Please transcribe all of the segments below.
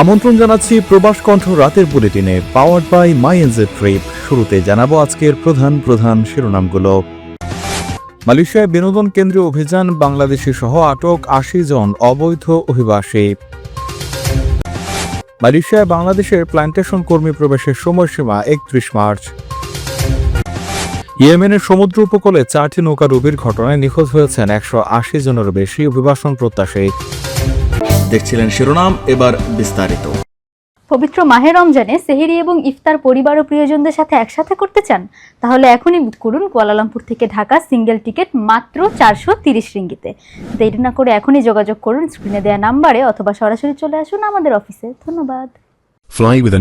আমন্ত্রণ জানাচ্ছি প্রবাস কণ্ঠ রাতের বুলেটিনে powered by my NJ trip শুরুতে জানাব আজকের প্রধান প্রধান শিরোনামগুলো। মালয়েশিয়ায় বিনোদন কেন্দ্রীয় অভিযান, বাংলাদেশি সহ আটক আশি জন অবৈধ অভিবাসী। মালয়েশিয়ায় বাংলাদেশের প্ল্যান্টেশন কর্মী প্রবেশের সময়সীমা একত্রিশ মার্চ। ইয়েমেনের সমুদ্র উপকূলে চারটি নৌকা ডুবির ঘটনায় নিখোঁজ হয়েছেন একশো আশি জনের বেশি অভিবাসন প্রত্যাশী। দেখছিলেন শিরোনাম এবার বিস্তারিত। পবিত্র মাহে রমজানে সেহেরি এবং ইফতার পরিবার ও প্রিয়জনদের সাথে একসাথে করতে চান? তাহলে এখনই বুক করুন কুয়ালালামপুর থেকে ঢাকা সিঙ্গেল টিকিট মাত্র চারশো তিরিশ রিঙ্গিতে। দেরি না করে এখনই যোগাযোগ করুন স্ক্রিনে দেওয়া নাম্বারে অথবা সরাসরি চলে আসুন আমাদের অফিসে ধন্যবাদ। Fly with.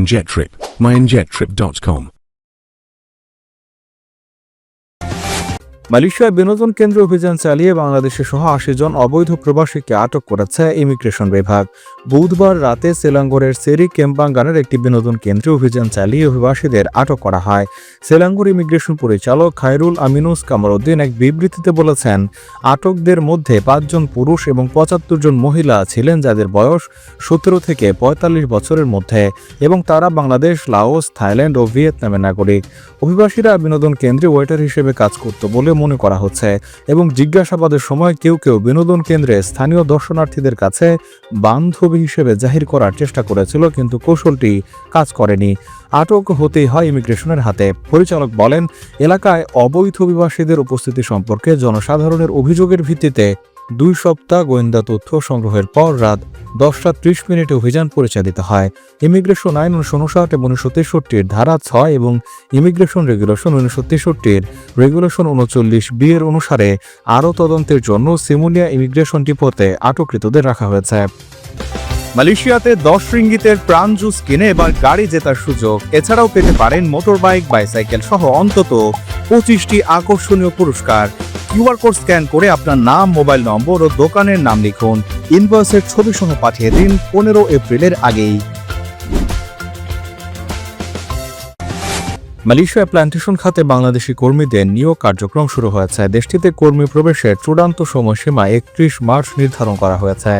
মালয়েশিয়ায় বিনোদন কেন্দ্র অভিযান চালিয়ে বাংলাদেশের সহ আশি জন অবৈধ প্রবাসীকে আটক করেছে ইমিগ্রেশন বিভাগ। বুধবার রাতে সেলাঙ্গরের সেরি কেম্পাঙ্গানের একটি বিনোদন কেন্দ্রে অভিযান চালিয়ে অভিবাসীদের আটক করা হয়। সেলাঙ্গর ইমিগ্রেশন পরিচালক খায়রুল আমিনুস কামরউদ্দিন এক বিবৃতিতে বলেছেন, আটকদের মধ্যে পাঁচজন পুরুষ এবং পঁচাত্তর জন মহিলা ছিলেন যাদের বয়স সতেরো থেকে পঁয়তাল্লিশ বছরের মধ্যে এবং তারা বাংলাদেশ, লাওস, থাইল্যান্ড ও ভিয়েতনামের নাগরিক। অভিবাসীরা বিনোদন কেন্দ্রে ওয়েটার হিসেবে কাজ করত বলে মনে করা হচ্ছে এবং জিজ্ঞাসাবাদের সময় কেউ কেউ বিনোদন কেন্দ্রে স্থানীয় দর্শনার্থীদের কাছে বান্ধবী হিসেবে জাহির করার চেষ্টা করেছিল, কিন্তু কৌশলটি কাজ করেনি। আটক হতেই হয় ইমিগ্রেশনের হাতে। পরিচালক বলেন, এলাকায় অবৈধ অভিবাসীদের উপস্থিতি সম্পর্কে জনসাধারণের অভিযোগের ভিত্তিতে দুই সপ্তাহ গোয়েন্দা তথ্য সংগ্রহের পর রাত দশটা ত্রিশ মিনিটে অভিযান পরিচালিত হয়। ইমিগ্রেশন আইন উনিশশো উনষাট এবং উনিশশো তেষট্টির ধারা ছয় এবং ইমিগ্রেশন রেগুলেশন উনিশশো তেষট্টির রেগুলেশন উনচল্লিশ বি এর অনুসারে আরও তদন্তের জন্য সিমুলিয়া ইমিগ্রেশন ডিপোতে আটককৃতদের রাখা হয়েছে। মালয়েশিয়াতে দশ রিঙ্গিতের প্রাণ জুস কিনে এবার গাড়ি জেতার সুযোগ। এছাড়াও পেতে পারেন মোটর বাইক বাইসাইকেল সহ অন্তত পঁচিশটি আকর্ষণীয় পুরস্কার। কিউআর কোড স্ক্যান করে আপনার নাম, মোবাইল নম্বর ও দোকানের নাম লিখুন। ইনভয়েসের ছবি সহ পাঠিয়ে দিন পনেরো এপ্রিলের আগেই। মালয়েশিয়া প্ল্যান্টেশন খাতে বাংলাদেশি কর্মীদের নিয়োগ কার্যক্রম শুরু হয়েছে। দেশটিতে কর্মী প্রবেশের চূড়ান্ত সময়সীমা একত্রিশ মার্চ নির্ধারণ করা হয়েছে।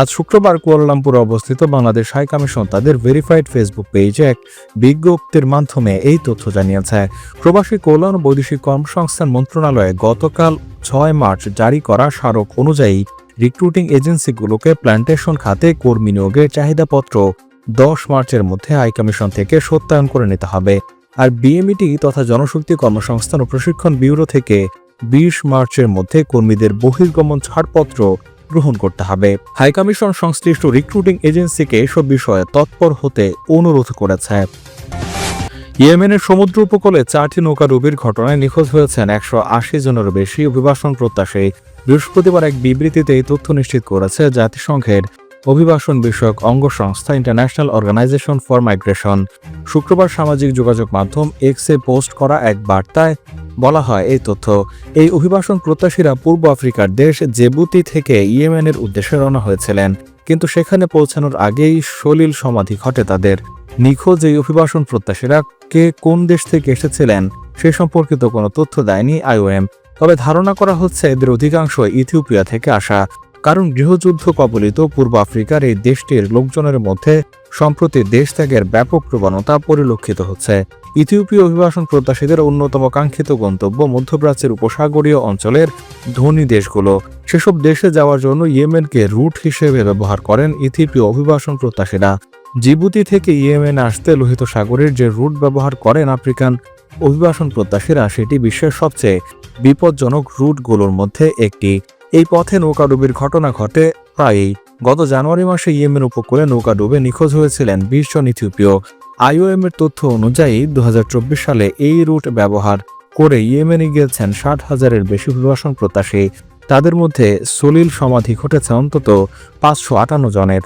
আজ শুক্রবার কুয়ালালামপুরে অবস্থিত বাংলাদেশ হাই কমিশন তাদের ভেরিফাইড ফেসবুক পেজে এক বিজ্ঞপ্তির মাধ্যমে এই তথ্য জানিয়েছে। প্রবাসী কল্যাণ বৈদেশিক কর্মসংস্থান মন্ত্রণালয়ে গতকাল ছয় মার্চ জারি করা স্মারক অনুযায়ী রিক্রুটিং এজেন্সিগুলোকে প্ল্যান্টেশন খাতে কর্মী নিয়োগের চাহিদাপত্র দশ মার্চের মধ্যে হাইকমিশন থেকে সত্যায়ন করে নিতে হবে। আর বিএমইটি তথা জনশক্তি কর্মসংস্থান ও প্রশিক্ষণ ব্যুরো থেকে বিশ মার্চের মধ্যে কর্মীদের বহির্গমন ছাড়পত্র গ্রহণ করতে হবে। হাইকমিশন সংশ্লিষ্ট রিক্রুটিং এজেন্সিকে এসব বিষয়ে তৎপর হতে অনুরোধ করেছে। ইয়েমেনের সমুদ্র উপকূলে চারটি নৌকা ডুবির ঘটনায় নিখোঁজ হয়েছেন একশো আশি জনের বেশি অভিবাসন প্রত্যাশী। বৃহস্পতিবার এক বিবৃতিতে এই তথ্য নিশ্চিত করেছে জাতিসংঘের অভিবাসন বিষয়ক অঙ্গ সংস্থা ইন্টারন্যাশনাল অর্গানাইজেশন ফর মাইগ্রেশন শুক্রবার সামাজিক যোগাযোগ মাধ্যম এক্সে পোস্ট করা এক বার্তায় বলা হয়, এই তথ্য, এই অভিবাসন প্রত্যাশীরা পূর্ব আফ্রিকার দেশ জেবুতি থেকে ইয়েমেনের উদ্দেশ্যে রওনা হয়েছিলেন, কিন্তু সেখানে পৌঁছানোর আগেই সলিল সমাধি ঘটে তাদের। নিখোঁজ এই অভিবাসন প্রত্যাশীরা কে কোন দেশ থেকে এসেছিলেন সে সম্পর্কিত কোনো তথ্য দেয়নি আইওএম, তবে ধারণা করা হচ্ছে এদের অধিকাংশ ইথিওপিয়া থেকে আসা। কারণ গৃহযুদ্ধ কবলিত পূর্ব আফ্রিকার এই দেশটির লোকজনের মধ্যে সম্প্রতি দেশ ত্যাগের ব্যাপক প্রবণতা পরিলক্ষিত হচ্ছে। ইথিওপীয় অভিবাসন প্রত্যাশীদের অন্যতম কাঙ্ক্ষিত গন্তব্য মধ্যপ্রাচ্যের উপসাগরীয় অঞ্চলের ধনী দেশগুলো। সেসব দেশে যাওয়ার জন্য ইয়েমেনকে রুট হিসেবে ব্যবহার করেন ইথিওপীয় অভিবাসন প্রত্যাশীরা। জিবুতি থেকে ইয়েমেন আসতে লোহিত সাগরের যে রুট ব্যবহার করেন আফ্রিকান অভিবাসন প্রত্যাশীরা, সেটি বিশ্বের সবচেয়ে বিপজ্জনক রুটগুলোর মধ্যে একটি। এই পথে নৌকাডুবির ঘটনা ঘটে প্রায়ই। গত জানুয়ারি মাসে ইয়েমের উপকূলে নৌকা ডুবে নিখোঁজ হয়েছিলেন বিশ জন ইথিওপীয়। আইওএম এর তথ্য অনুযায়ী দু হাজার চব্বিশ সালে এই রুট ব্যবহার করে ইয়েমেনে গিয়েছেন ষাট হাজারের বেশি অভিবাসন প্রত্যাশী। তাদের মধ্যে সলিল সমাধি ঘটেছে অন্তত পাঁচশো আটান্ন জনের।